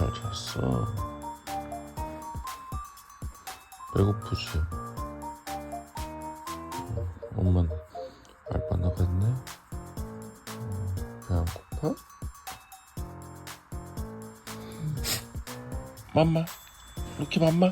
잘 잤어. 배고프지? 엄마 알바 나갔네? 배 안 고파? 맘마, 이렇게 맘마,